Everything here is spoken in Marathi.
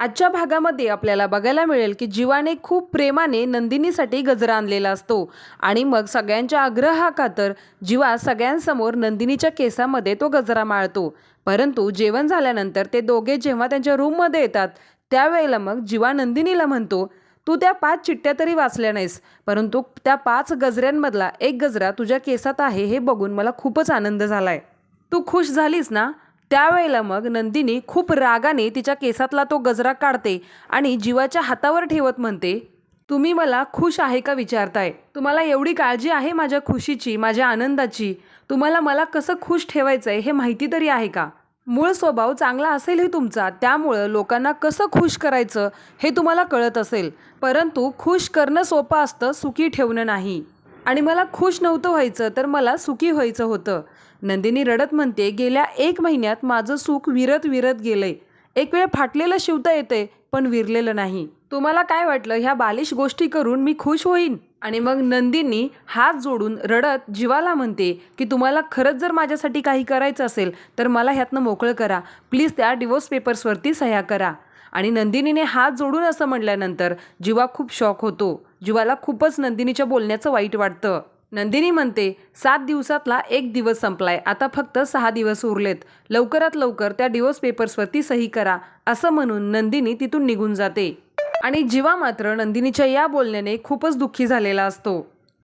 आजच्या भागामध्ये आपल्याला बघायला मिळेल की जीवाने खूप प्रेमाने नंदिनीसाठी गजरा आणलेला असतो. आणि मग सगळ्यांच्या आग्रहाखातर जीवा सगळ्यांसमोर नंदिनीच्या केसामध्ये तो गजरा माळतो. परंतु जेवण झाल्यानंतर ते दोघे जेव्हा त्यांच्या रूममध्ये येतात त्यावेळेला मग जीवा नंदिनीला म्हणतो तू त्या पाच चिठ्ठ्या तरी वाचल्या नाहीस परंतु त्या पाच गजऱ्यांमधला एक गजरा तुझ्या केसात आहे हे बघून मला खूपच आनंद झालाय. तू खुश झालीस ना? त्यावेळेला मग नंदिनी खूप रागाने तिच्या केसातला तो गजरा काढते आणि जीवाच्या हातावर ठेवत म्हणते तुम्ही मला खुश आहे का विचारताय? तुम्हाला एवढी काळजी आहे माझ्या खुशीची माझ्या आनंदाची? तुम्हाला मला कसं खुश आहे हे माहिती तरी आहे का? मूळ स्वभाव चांगला असेलही तुमचा त्यामुळं लोकांना कसं खुश करायचं हे तुम्हाला कळत असेल परंतु खुश करणं सोपं असतं सुखी ठेवणं नाही. आणि मला खुश नव्हतं व्हायचं तर मला सुखी व्हायचं होतं. नंदिनी रडत म्हणते गेल्या एक महिन्यात माझं सुख विरत विरत गेलंय. एक वेळ फाटलेलं शिवता येते पण विरलेलं नाही. तुम्हाला काय वाटलं? ह्या बालिश गोष्टी करून मी खुश होईन? आणि मग नंदिनी हात जोडून रडत जीवाला म्हणते की तुम्हाला खरंच जर माझ्यासाठी काही करायचं असेल तर मला ह्यातनं मोकळं करा. प्लीज त्या डिवोर्स पेपर्सवरती सह्या करा. आणि नंदिनीने हात जोडून असं म्हटल्यानंतर जीवा खूप शॉक होतो. जीवाला खूपच नंदिनीच्या बोलण्याचं वाईट वाटतं. नंदिनी म्हणते सात दिवसातला एक दिवस संपलाय. आता फक्त सहा दिवस उरलेत. लवकरात लवकर त्या डिवोर्स पेपर्सवरती सही करा असं म्हणून नंदिनी तिथून निघून जाते. आणि जीवा मात्र नंदिनीच्या या बोलण्याने खूपच दुःखी झालेला असतो.